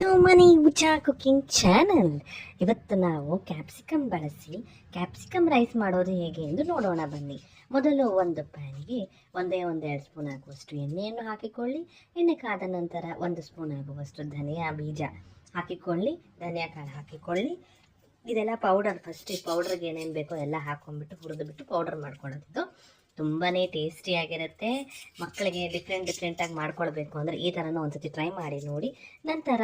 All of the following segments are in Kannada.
ಮನಿ ಉಚಾ ಕುಕಿಂಗ್ ಚಾನಲ್ ಇವತ್ತು ನಾವು ಕ್ಯಾಪ್ಸಿಕಮ್ ಬಳಸಿ ಕ್ಯಾಪ್ಸಿಕಮ್ ರೈಸ್ ಮಾಡೋದು ಹೇಗೆ ಎಂದು ನೋಡೋಣ ಬನ್ನಿ. ಮೊದಲು ಒಂದು ಪ್ಯಾನಿಗೆ ಒಂದೇ ಒಂದೆರಡು ಸ್ಪೂನ್ ಆಗುವಷ್ಟು ಎಣ್ಣೆಯನ್ನು ಹಾಕಿಕೊಳ್ಳಿ. ಎಣ್ಣೆ ಕಾದ ನಂತರ ಒಂದು ಸ್ಪೂನ್ ಆಗುವಷ್ಟು ಧನಿಯಾ ಬೀಜ ಹಾಕಿಕೊಳ್ಳಿ. ಧನಿಯಾ ಕಾಳು ಹಾಕಿಕೊಳ್ಳಿ. ಇದೆಲ್ಲ ಪೌಡರ್ ಫಸ್ಟ್ ಪೌಡ್ರಿಗೆ ಏನೇನು ಬೇಕೋ ಎಲ್ಲ ಹಾಕೊಂಡ್ಬಿಟ್ಟು ಹುರಿದುಬಿಟ್ಟು ಪೌಡರ್ ಮಾಡ್ಕೊಳ್ಳೋದು. ತುಂಬಾ ಟೇಸ್ಟಿಯಾಗಿರುತ್ತೆ ಮಕ್ಕಳಿಗೆ ಡಿಫ್ರೆಂಟ್ ಡಿಫ್ರೆಂಟಾಗಿ ಮಾಡ್ಕೊಳ್ಬೇಕು. ಅಂದರೆ ಈ ಥರನೂ ಒಂದ್ಸತಿ ಟ್ರೈ ಮಾಡಿ ನೋಡಿ. ನಂತರ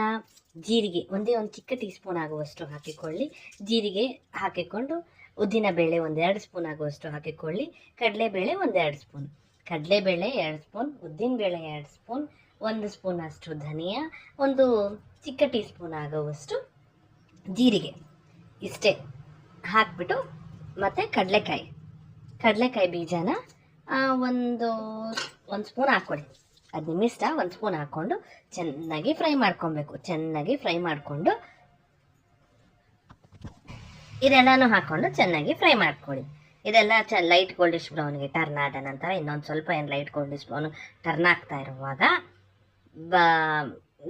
ಜೀರಿಗೆ, ಒಂದೇ ಒಂದು ಚಿಕ್ಕ ಟೀ ಸ್ಪೂನ್ ಆಗುವಷ್ಟು ಹಾಕಿಕೊಳ್ಳಿ. ಜೀರಿಗೆ ಹಾಕಿಕೊಂಡು ಉದ್ದಿನ ಬೇಳೆ ಒಂದೆರಡು ಸ್ಪೂನ್ ಆಗುವಷ್ಟು ಹಾಕಿಕೊಳ್ಳಿ. ಕಡಲೆಬೇಳೆ ಒಂದೆರಡು ಸ್ಪೂನ್ ಕಡಲೆಬೇಳೆ ಎರಡು ಸ್ಪೂನ್ ಉದ್ದಿನಬೇಳೆ ಎರಡು ಸ್ಪೂನ್ ಒಂದು ಸ್ಪೂನ್ ಅಷ್ಟು ಧನಿಯಾ, ಒಂದು ಚಿಕ್ಕ ಟೀ ಸ್ಪೂನ್ ಆಗುವಷ್ಟು ಜೀರಿಗೆ. ಇಷ್ಟೇ. ಹಾಕ್ಬಿಟ್ಟು ಮತ್ತು ಕಡಲೆಕಾಯಿ. ಕಡಲೆಕಾಯಿ ಬೀಜನ ಒಂದು ಒಂದು ಸ್ಪೂನ್ ಹಾಕ್ಕೊಡಿ. ಅದು ನಿಮ್ಮ ಒಂದು ಸ್ಪೂನ್ ಹಾಕ್ಕೊಂಡು ಚೆನ್ನಾಗಿ ಫ್ರೈ ಮಾಡ್ಕೊಬೇಕು. ಚೆನ್ನಾಗಿ ಫ್ರೈ ಮಾಡಿಕೊಂಡು ಇದೆಲ್ಲನೂ ಹಾಕ್ಕೊಂಡು ಚೆನ್ನಾಗಿ ಫ್ರೈ ಮಾಡ್ಕೊಳ್ಳಿ ಇದೆಲ್ಲ ಚ, ಲೈಟ್ ಗೋಲ್ಡಿಶ್ ಬ್ರೌನ್ಗೆ ಟರ್ನ್ ಆದ ನಂತರ ಇನ್ನೊಂದು ಸ್ವಲ್ಪ ಏನು ಲೈಟ್ ಗೋಲ್ಡಿಶ್ ಬ್ರೌನ್ ಟರ್ನ್ ಆಗ್ತಾ ಇರುವಾಗ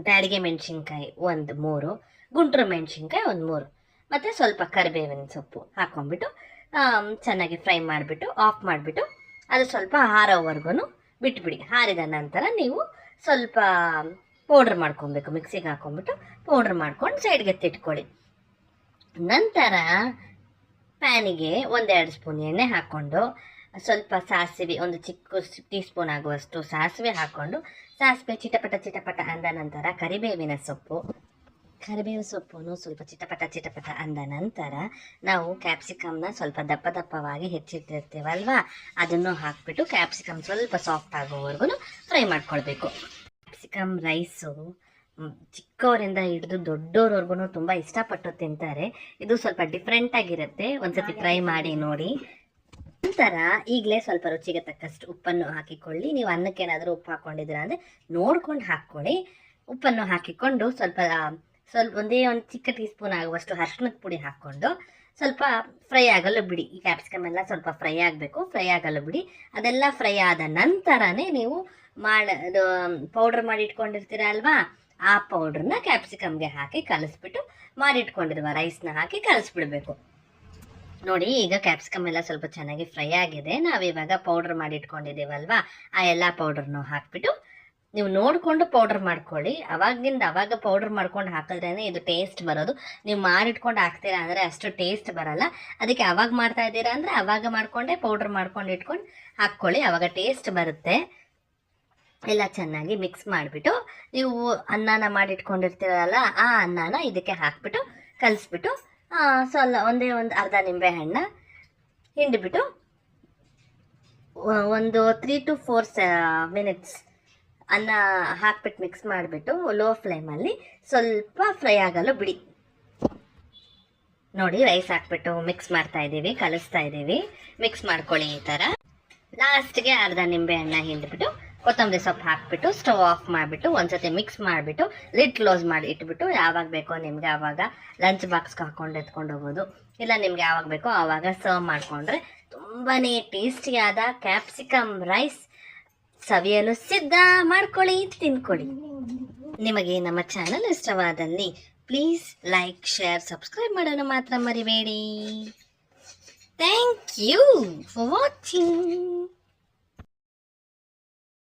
ಬ್ಯಾಡಿಗೆ ಮೆಣಸಿನ್ಕಾಯಿ ಒಂದು ಮೂರು, ಗುಂಟೂರು ಮೆಣಸಿನ್ಕಾಯಿ ಒಂದು ಮೂರು. ಮತ್ತು ಸ್ವಲ್ಪ ಕರಿಬೇವಿನ ಸೊಪ್ಪು ಹಾಕ್ಕೊಂಡ್ಬಿಟ್ಟು ಚೆನ್ನಾಗಿ ಫ್ರೈ ಮಾಡಿಬಿಟ್ಟು, ಆಫ್ ಮಾಡಿಬಿಟ್ಟು, ಅದು ಸ್ವಲ್ಪ ಹಾರೋವರೆಗೂ ಬಿಟ್ಬಿಡಿ. ಹಾರಿದ ನಂತರ ನೀವು ಸ್ವಲ್ಪ ಪೌಡ್ರ್ ಮಾಡ್ಕೊಬೇಕು, ಮಿಕ್ಸಿಗೆ ಹಾಕೊಂಡ್ಬಿಟ್ಟು ಪೌಡ್ರ್ ಮಾಡ್ಕೊಂಡು ಸೈಡ್ಗೆ ತಿಟ್ಕೊಳ್ಳಿ. ನಂತರ ಪ್ಯಾನಿಗೆ ಒಂದೆರಡು ಸ್ಪೂನ್ ಎಣ್ಣೆ ಹಾಕ್ಕೊಂಡು, ಸ್ವಲ್ಪ ಸಾಸಿವೆ, ಒಂದು ಚಿಕ್ಕ ಟೀ ಸ್ಪೂನ್ ಆಗುವಷ್ಟು ಸಾಸಿವೆ ಹಾಕ್ಕೊಂಡು, ಸಾಸಿವೆ ಚಿಟಪಟ ಚಿಟಪಟ ಅಂದ ನಂತರ ಕರಿಬೇವಿನ ಸೊಪ್ಪು ಕರಿಬೇವು ಸೊಪ್ಪನ್ನು ಸ್ವಲ್ಪ ಚಿಟಪಟ ಚಿಟಪಟ ಅಂದ ನಂತರ ನಾವು ಕ್ಯಾಪ್ಸಿಕಮ್ನ ಸ್ವಲ್ಪ ದಪ್ಪ ದಪ್ಪವಾಗಿ ಹೆಚ್ಚಿಟ್ಟಿರ್ತೀವಲ್ವಾ? ಅದನ್ನು ಹಾಕ್ಬಿಟ್ಟು ಕ್ಯಾಪ್ಸಿಕಮ್ ಸ್ವಲ್ಪ ಸಾಫ್ಟ್ ಆಗೋವರೆಗೂ ಫ್ರೈ ಮಾಡ್ಕೊಳ್ಬೇಕು. ಕ್ಯಾಪ್ಸಿಕಮ್ ರೈಸು ಚಿಕ್ಕವರಿಂದ ಹಿಡಿದು ದೊಡ್ಡವ್ರವರೆಗೂ ತುಂಬ ಇಷ್ಟಪಟ್ಟು ತಿಂತಾರೆ. ಇದು ಸ್ವಲ್ಪ ಡಿಫ್ರೆಂಟ್ ಆಗಿರುತ್ತೆ. ಒಂದ್ಸತಿ ಟ್ರೈ ಮಾಡಿ ನೋಡಿ. ನಂತರ ಈಗಲೇ ಸ್ವಲ್ಪ ರುಚಿಗೆ ತಕ್ಕಷ್ಟು ಉಪ್ಪನ್ನು ಹಾಕಿಕೊಳ್ಳಿ. ನೀವು ಅನ್ನಕ್ಕೆ ಏನಾದರೂ ಉಪ್ಪು ಹಾಕ್ಕೊಂಡಿದ್ದೀರಾ ಅಂದರೆ ನೋಡ್ಕೊಂಡು ಹಾಕ್ಕೊಳ್ಳಿ. ಉಪ್ಪನ್ನು ಹಾಕಿಕೊಂಡು ಸ್ವಲ್ಪ ಸ್ವಲ್ಪ ಒಂದೇ ಒಂದು ಚಿಕ್ಕ ಟೀ ಸ್ಪೂನ್ ಆಗುವಷ್ಟು ಅರ್ಶಿನದ ಪುಡಿ ಹಾಕ್ಕೊಂಡು ಸ್ವಲ್ಪ ಫ್ರೈ ಆಗಲು ಬಿಡಿ. ಈ ಕ್ಯಾಪ್ಸಿಕಮ್ ಎಲ್ಲ ಸ್ವಲ್ಪ ಫ್ರೈ ಆಗಬೇಕು ಫ್ರೈ ಆಗಲು ಬಿಡಿ. ಅದೆಲ್ಲ ಫ್ರೈ ಆದ ನಂತರನೇ ನೀವು ಮಾಡ ಪೌಡರ್ ಮಾಡಿ ಇಟ್ಕೊಂಡಿರ್ತೀರ ಅಲ್ವಾ? ಆ ಪೌಡ್ರನ್ನ ಕ್ಯಾಪ್ಸಿಕಮ್ಗೆ ಹಾಕಿ ಕಲಿಸ್ಬಿಟ್ಟು ಮಾಡಿಟ್ಕೊಂಡಿರುವ ರೈಸ್ನ ಹಾಕಿ ಕಲಿಸ್ಬಿಡ್ಬೇಕು. ನೋಡಿ, ಈಗ ಕ್ಯಾಪ್ಸಿಕಮ್ ಎಲ್ಲ ಸ್ವಲ್ಪ ಚೆನ್ನಾಗಿ ಫ್ರೈ ಆಗಿದೆ. ನಾವಿವಾಗ ಪೌಡ್ರ್ ಮಾಡಿ ಇಟ್ಕೊಂಡಿದ್ದೀವಲ್ವಾ ಆ ಎಲ್ಲ ಪೌಡರ್ನು ಹಾಕ್ಬಿಟ್ಟು ನೀವು ನೋಡಿಕೊಂಡು ಪೌಡರ್ ಮಾಡ್ಕೊಳ್ಳಿ. ಅವಾಗಿಂದ ಅವಾಗ ಪೌಡರ್ ಮಾಡ್ಕೊಂಡು ಹಾಕಿದ್ರೇ ಇದು ಟೇಸ್ಟ್ ಬರೋದು. ನೀವು ಮಾರಿಟ್ಕೊಂಡು ಹಾಕ್ತೀರಾ ಅಂದರೆ ಅಷ್ಟು ಟೇಸ್ಟ್ ಬರಲ್ಲ. ಅದಕ್ಕೆ ಅವಾಗ ಮಾಡ್ತಾ ಇದ್ದೀರಾ ಅಂದರೆ ಅವಾಗ ಮಾಡಿಕೊಂಡೇ ಪೌಡರ್ ಮಾಡ್ಕೊಂಡು ಇಟ್ಕೊಂಡು ಹಾಕ್ಕೊಳ್ಳಿ. ಅವಾಗ ಟೇಸ್ಟ್ ಬರುತ್ತೆ. ಎಲ್ಲ ಚೆನ್ನಾಗಿ ಮಿಕ್ಸ್ ಮಾಡಿಬಿಟ್ಟು ನೀವು ಅನ್ನನ ಮಾಡಿಟ್ಕೊಂಡಿರ್ತೀರಲ್ಲ ಆ ಅನ್ನನ ಇದಕ್ಕೆ ಹಾಕ್ಬಿಟ್ಟು ಕಲಿಸ್ಬಿಟ್ಟು ಸ್ವಲ್ಪ ಒಂದೇ ಒಂದು ಅರ್ಧ ನಿಂಬೆ ಹಣ್ಣ ಹಿಂಡಿಬಿಟ್ಟು ಒಂದು ತ್ರೀ ಟು ಫೋರ್ ಮಿನಿಟ್ಸ್ ಅನ್ನ ಹಾಕ್ಬಿಟ್ಟು ಮಿಕ್ಸ್ ಮಾಡಿಬಿಟ್ಟು ಲೋ ಫ್ಲೇಮಲ್ಲಿ ಸ್ವಲ್ಪ ಫ್ರೈ ಆಗಲು ಬಿಡಿ. ನೋಡಿ ರೈಸ್ ಹಾಕ್ಬಿಟ್ಟು ಮಿಕ್ಸ್ ಮಾಡ್ತಾ ಇದ್ದೀವಿ, ಕಲಿಸ್ತಾ ಇದ್ದೀವಿ. ಮಿಕ್ಸ್ ಮಾಡ್ಕೊಳ್ಳಿ ಈ ಥರ. ಲಾಸ್ಟ್ಗೆ ಅರ್ಧ ನಿಂಬೆ ಹಣ್ಣ ಹಿಂಡ್ಬಿಟ್ಟು ಕೊತ್ತಂಬರಿ ಸೊಪ್ಪು ಹಾಕ್ಬಿಟ್ಟು ಸ್ಟವ್ ಆಫ್ ಮಾಡಿಬಿಟ್ಟು ಒಂದ್ಸತಿ ಮಿಕ್ಸ್ ಮಾಡಿಬಿಟ್ಟು ಲಿಡ್ ಕ್ಲೋಸ್ ಮಾಡಿ ಇಟ್ಬಿಟ್ಟು ಯಾವಾಗ ಬೇಕೋ ನಿಮಗೆ ಆವಾಗ ಲಂಚ್ ಬಾಕ್ಸ್ಗೆ ಹಾಕ್ಕೊಂಡು ಎತ್ಕೊಂಡು ಹೋಗೋದು ಇಲ್ಲ ನಿಮ್ಗೆ ಯಾವಾಗ ಬೇಕೋ ಆವಾಗ ಸರ್ವ್ ಮಾಡಿಕೊಂಡ್ರೆ ತುಂಬಾ ಟೇಸ್ಟಿಯಾದ ಕ್ಯಾಪ್ಸಿಕಮ್ ರೈಸ್ ಸವಿಯಲು ಸಿದ್ಧ ಮಾಡ್ಕೊಳ್ಳಿ, ತಿನ್ಕೊಳ್ಳಿ. ನಿಮಗೆ ನಮ್ಮ ಚಾನಲ್ ಇಷ್ಟವಾದಲ್ಲಿ ಪ್ಲೀಸ್ ಲೈಕ್ ಶೇರ್ ಸಬ್ಸ್ಕ್ರೈಬ್ ಮಾಡೋಣ ಮಾತ್ರ ಮರಿಬೇಡಿ. Thank you for watching